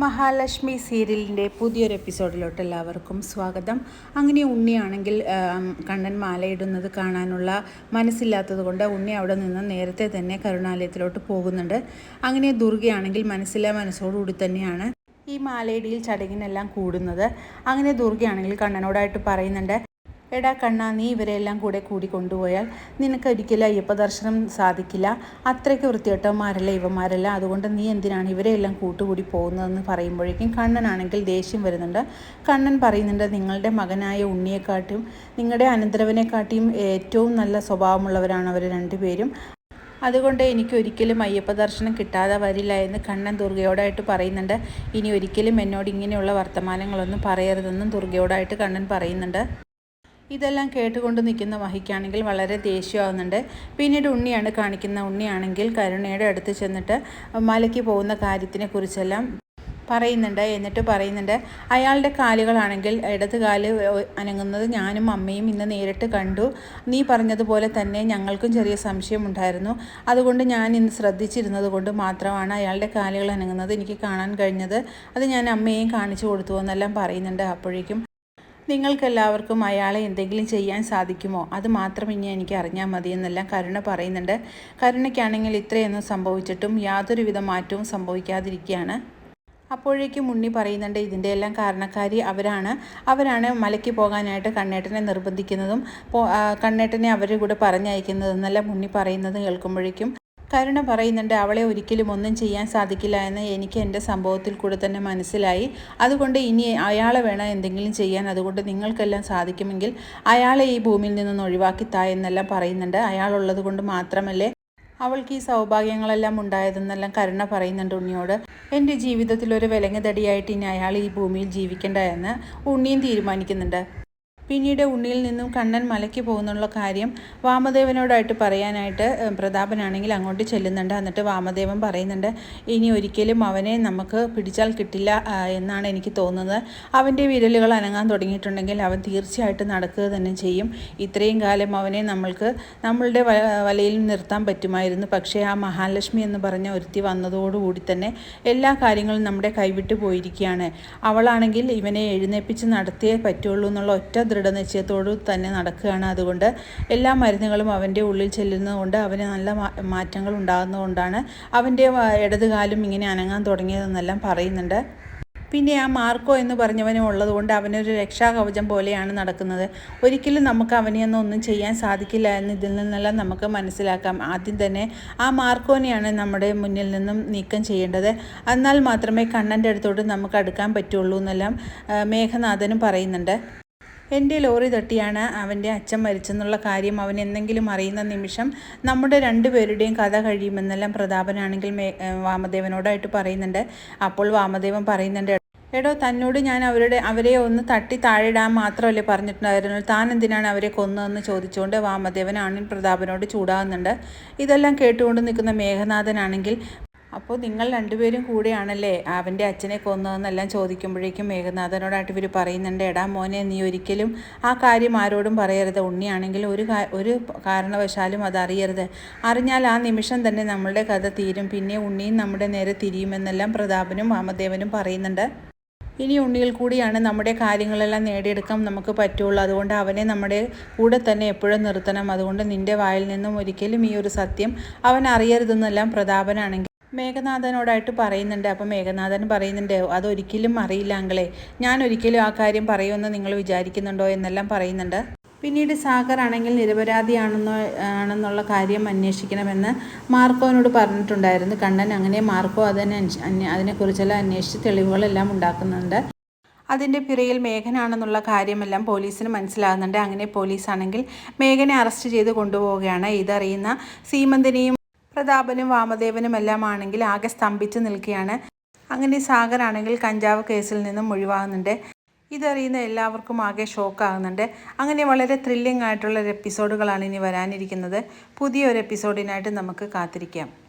മഹാലക്ഷ്മി സീരിയലിന്റെ പുതിയൊരു എപ്പിസോഡിലോട്ട് എല്ലാവർക്കും സ്വാഗതം. അങ്ങനെ ഉണ്ണിയാണെങ്കിൽ കണ്ണൻ മാലയിടുന്നത് കാണാനുള്ള മനസ്സില്ലാത്തത് കൊണ്ട് ഉണ്ണി അവിടെ നിന്ന് നേരത്തെ തന്നെ കരുണാലയത്തിലോട്ട് പോകുന്നുണ്ട്. അങ്ങനെ ദുർഗയാണെങ്കിൽ മനസ്സിലെ മനസ്സോടുകൂടി തന്നെയാണ് ഈ മാലയിടിയിൽ ചടങ്ങിനെല്ലാം കൂടുന്നത്. അങ്ങനെ ദുർഗയാണെങ്കിൽ കണ്ണനോടായിട്ട് പറയുന്നുണ്ട് എടാ കണ്ണ നീ ഇവരെല്ലാം കൂടെ കൂടി കൊണ്ടുപോയാൽ നിനക്ക് ഒരിക്കലും അയ്യപ്പ ദർശനം സാധിക്കില്ല. അത്രയ്ക്ക് വൃത്തിയോട്ടന്മാരല്ല ഇവന്മാരല്ല? അതുകൊണ്ട് നീ എന്തിനാണ് ഇവരെല്ലാം കൂട്ടുകൂടി പോകുന്നതെന്ന് പറയുമ്പോഴേക്കും കണ്ണനാണെങ്കിൽ ദേഷ്യം വരുന്നുണ്ട്. കണ്ണൻ പറയുന്നുണ്ട് നിങ്ങളുടെ മകനായ ഉണ്ണിയെക്കാട്ടും നിങ്ങളുടെ അനന്തരവനെക്കാട്ടിയും ഏറ്റവും നല്ല സ്വഭാവമുള്ളവരാണ് അവർ രണ്ടുപേരും. അതുകൊണ്ട് എനിക്ക് ഒരിക്കലും അയ്യപ്പ ദർശനം കിട്ടാതെ വരില്ല എന്ന് കണ്ണൻ ദുർഗയോടായിട്ട് പറയുന്നുണ്ട്. ഇനി ഒരിക്കലും എന്നോട് ഇങ്ങനെയുള്ള വർത്തമാനങ്ങളൊന്നും പറയരുതെന്നും ദുർഗയോടായിട്ട് കണ്ണൻ പറയുന്നുണ്ട്. ഇതെല്ലാം കേട്ടുകൊണ്ട് നിൽക്കുന്ന മഹിക്കാണെങ്കിൽ വളരെ ദേഷ്യമാവുന്നുണ്ട്. പിന്നീട് ഉണ്ണിയാണ് കാണിക്കുന്ന ഉണ്ണിയാണെങ്കിൽ കരുണയുടെ അടുത്ത് ചെന്നിട്ട് മലയ്ക്ക് പോകുന്ന കാര്യത്തിനെ കുറിച്ചെല്ലാം പറയുന്നുണ്ട്. എന്നിട്ട് പറയുന്നുണ്ട് അയാളുടെ കാലുകളാണെങ്കിൽ ഇടത് കാൽ അനങ്ങുന്നത് ഞാനും അമ്മയും ഇന്ന് നേരിട്ട് കണ്ടു. നീ പറഞ്ഞതുപോലെ തന്നെ ഞങ്ങൾക്കും ചെറിയ സംശയമുണ്ടായിരുന്നു അതുകൊണ്ട് ഞാൻ ഇന്ന് ശ്രദ്ധിച്ചിരുന്നത് കൊണ്ട് മാത്രമാണ് അയാളുടെ കാലുകൾ അനങ്ങുന്നത് എനിക്ക് കാണാൻ കഴിഞ്ഞത്. അത് ഞാൻ അമ്മയെയും കാണിച്ചു കൊടുത്തു എന്നെല്ലാം പറയുന്നുണ്ട് അപ്പോഴേക്കും. നിങ്ങൾക്കെല്ലാവർക്കും അയാളെ എന്തെങ്കിലും ചെയ്യാൻ സാധിക്കുമോ? അത് മാത്രം ഇനി എനിക്ക് അറിഞ്ഞാൽ മതി എന്നെല്ലാം കരുണ പറയുന്നുണ്ട്. കരുണയ്ക്കാണെങ്കിൽ ഇത്രയൊന്നും സംഭവിച്ചിട്ടും യാതൊരുവിധ മാറ്റവും സംഭവിക്കാതിരിക്കുകയാണ് അപ്പോഴേക്കും ഉണ്ണി പറയുന്നുണ്ട് ഇതിന്റെ എല്ലാം കാരണക്കാരി അവരാണ്. അവരാണ് മലയ്ക്ക് പോകാനായിട്ട് കണ്ണേട്ടനെ നിർബന്ധിക്കുന്നതും കണ്ണേട്ടനെ അവരുടെ കൂടെ പറഞ്ഞയക്കുന്നതെന്നെല്ലാം ഉണ്ണി പറയുന്നത് കേൾക്കുമ്പോഴേക്കും കരുണ പറയുന്നുണ്ട് അവളെ ഒരിക്കലും ഒന്നും ചെയ്യാൻ സാധിക്കില്ല എന്ന് എനിക്ക് എന്റെ സംഭവത്തിൽ കൂടെ തന്നെ മനസ്സിലായി. അതുകൊണ്ട് ഇനി അയാളെ വേണം എന്തെങ്കിലും ചെയ്യാൻ. അതുകൊണ്ട് നിങ്ങൾക്കെല്ലാം സാധിക്കുമെങ്കിൽ അയാളെ ഈ ഭൂമിയിൽ നിന്നൊന്ന് ഒഴിവാക്കി എന്നെല്ലാം പറയുന്നുണ്ട്. അയാളുള്ളത് കൊണ്ട് മാത്രമല്ലേ അവൾക്ക് ഈ സൗഭാഗ്യങ്ങളെല്ലാം ഉണ്ടായതെന്നെല്ലാം കരുണ പറയുന്നുണ്ട് ഉണ്ണിയോട്. എന്റെ ജീവിതത്തിൽ ഒരു വിലങ്ങതടിയായിട്ട് ഇനി അയാൾ ഈ ഭൂമിയിൽ ജീവിക്കേണ്ട എന്ന് ഉണ്ണിയും തീരുമാനിക്കുന്നുണ്ട്. പിന്നീട് ഉണ്ണിയിൽ നിന്നും കണ്ണൻ മലയ്ക്ക് പോകുന്നുള്ള കാര്യം വാമദേവനോടായിട്ട് പറയാനായിട്ട് പ്രതാപനാണെങ്കിൽ അങ്ങോട്ട് ചെല്ലുന്നുണ്ട്. എന്നിട്ട് വാമദേവൻ പറയുന്നുണ്ട് ഇനി ഒരിക്കലും അവനെ നമുക്ക് പിടിച്ചാൽ കിട്ടില്ല എന്നാണ് എനിക്ക് തോന്നുന്നത്. അവന്റെ വിരലുകൾ അനങ്ങാൻ തുടങ്ങിയിട്ടുണ്ടെങ്കിൽ അവൻ തീർച്ചയായിട്ടും നടക്കുക തന്നെ ചെയ്യും. ഇത്രയും കാലം അവനെ നമ്മൾക്ക് നമ്മളുടെ വലയിൽ നിർത്താൻ പറ്റുമായിരുന്നു. പക്ഷേ ആ മഹാലക്ഷ്മി എന്ന് പറഞ്ഞ ഒരുത്തി വന്നതോടുകൂടി തന്നെ എല്ലാ കാര്യങ്ങളും നമ്മുടെ കൈവിട്ട് പോയിരിക്കുകയാണ്. അവളാണെങ്കിൽ ഇവനെ എഴുന്നേൽപ്പിച്ച് നടത്തിയേ പറ്റുള്ളൂ എന്നുള്ള ഒറ്റ ദൃഢനിശ്ചയത്തോടു തന്നെ നടക്കുകയാണ്. അതുകൊണ്ട് എല്ലാ മരുന്നുകളും അവന്റെ ഉള്ളിൽ ചെല്ലുന്നതുകൊണ്ട് അവന് നല്ല മാറ്റങ്ങൾ ഉണ്ടാകുന്നതുകൊണ്ടാണ് അവന്റെ ഇടതുകാലും ഇങ്ങനെ അനങ്ങാൻ തുടങ്ങിയതെന്നെല്ലാം പറയുന്നുണ്ട്. പിന്നെ ആ മാർക്കോ എന്ന് പറഞ്ഞവനും ഉള്ളതുകൊണ്ട് അവനൊരു രക്ഷാകവചം പോലെയാണ് നടക്കുന്നത്. ഒരിക്കലും നമുക്ക് അവനെയൊന്നും ഒന്നും ചെയ്യാൻ സാധിക്കില്ല എന്ന് ഇതിൽ നിന്നെല്ലാം നമുക്ക് മനസ്സിലാക്കാം. ആദ്യം തന്നെ ആ മാർക്കോനെയാണ് നമ്മുടെ മുന്നിൽ നിന്നും നീക്കം ചെയ്യേണ്ടത്. എന്നാൽ മാത്രമേ കണ്ണന്റെ അടുത്തോട്ട് നമുക്ക് അടുക്കാൻ പറ്റുള്ളൂ എന്നെല്ലാം മേഘനാഥനും പറയുന്നുണ്ട്. എന്റെ ലോറി തട്ടിയാണ് അവന്റെ അച്ഛൻ മരിച്ചെന്നുള്ള കാര്യം അവൻ എന്തെങ്കിലും അറിയുന്ന നിമിഷം നമ്മുടെ രണ്ടുപേരുടെയും കഥ കഴിയുമെന്നെല്ലാം പ്രതാപനാണെങ്കിൽ വാമദേവനോടായിട്ട് പറയുന്നുണ്ട്. അപ്പോൾ വാമദേവൻ പറയുന്നുണ്ട് എടോ തന്നോട് ഞാൻ അവരുടെ അവരെ ഒന്ന് തട്ടി താഴെയിടാൻ മാത്രമല്ലേ പറഞ്ഞിട്ടുണ്ടായിരുന്നു താൻ എന്തിനാണ് അവരെ കൊന്നതെന്ന് ചോദിച്ചുകൊണ്ട് വാമദേവനാണെങ്കിൽ പ്രതാപനോട് ചൂടാകുന്നുണ്ട്. ഇതെല്ലാം കേട്ടുകൊണ്ട് നിൽക്കുന്ന മേഘനാഥനാണെങ്കിൽ അപ്പോൾ നിങ്ങൾ രണ്ടുപേരും കൂടെയാണല്ലേ അവന്റെ അച്ഛനെ കൊന്നതെന്നെല്ലാം ചോദിക്കുമ്പോഴേക്കും മേഘനാഥനോടായിട്ട് ഇവർ പറയുന്നുണ്ട് എടാ മോനെ നീ ഒരിക്കലും ആ കാര്യം ആരോടും പറയരുത്. ഉണ്ണിയാണെങ്കിൽ ഒരു ഒരു കാരണവശാലും അതറിയരുത് അറിഞ്ഞാൽ ആ നിമിഷം തന്നെ നമ്മളുടെ കഥ തീരും. പിന്നെ ഉണ്ണിയും നമ്മുടെ നേരെ തിരിയുമെന്നെല്ലാം പ്രതാപനും വാമദേവനും പറയുന്നുണ്ട്. ഇനി ഉണ്ണിയിൽ കൂടിയാണ് നമ്മുടെ കാര്യങ്ങളെല്ലാം നേടിയെടുക്കാൻ നമുക്ക് പറ്റുള്ളൂ. അതുകൊണ്ട് അവനെ നമ്മുടെ കൂടെ തന്നെ എപ്പോഴും നിർത്തണം. അതുകൊണ്ട് നിന്റെ വായിൽ നിന്നും ഒരിക്കലും ഈ ഒരു സത്യം അവൻ അറിയരുതെന്നെല്ലാം പ്രതാപനാണെങ്കിൽ മേഘനാഥനോടായിട്ട് പറയുന്നുണ്ട്. അപ്പം മേഘനാഥൻ പറയുന്നുണ്ട് അതൊരിക്കലും അറിയില്ല അങ്കളെ. ഞാൻ ഒരിക്കലും ആ കാര്യം പറയുമെന്ന് നിങ്ങൾ വിചാരിക്കുന്നുണ്ടോ? എന്നെല്ലാം പറയുന്നുണ്ട്. പിന്നീട് സാഗർ ആണെങ്കിൽ നിരപരാധിയാണെന്നോ ആണെന്നുള്ള കാര്യം അന്വേഷിക്കണമെന്ന് മാർക്കോനോട് പറഞ്ഞിട്ടുണ്ടായിരുന്നു. കണ്ണൻ അങ്ങനെ മാർക്കോ അതിനെ അതിനെക്കുറിച്ചെല്ലാം അന്വേഷിച്ച് തെളിവുകളെല്ലാം ഉണ്ടാക്കുന്നുണ്ട്. അതിന്റെ പിറയിൽ മേഘനാണെന്നുള്ള കാര്യമെല്ലാം പോലീസിന് മനസ്സിലാകുന്നുണ്ട്. അങ്ങനെ പോലീസാണെങ്കിൽ മേഘനെ അറസ്റ്റ് ചെയ്ത് കൊണ്ടുപോവുകയാണ്. ഇതറിയുന്ന സീമന്തിനെയും പ്രതാപനും വാമദേവനും എല്ലാം ആണെങ്കിൽ ആകെ സ്തംഭിച്ച് നിൽക്കുകയാണ്. അങ്ങനെ സാഗറാണെങ്കിൽ കഞ്ചാവ് കേസിൽ നിന്നും ഒഴിവാകുന്നുണ്ട്. ഇതറിയുന്ന എല്ലാവർക്കും ആകെ ഷോക്കാകുന്നുണ്ട്. അങ്ങനെ വളരെ ത്രില്ലിംഗ് ആയിട്ടുള്ള എപ്പിസോഡുകളാണ് ഇനി വരാനിരിക്കുന്നത്. പുതിയൊരു എപ്പിസോഡിനായിട്ട് നമുക്ക് കാത്തിരിക്കാം.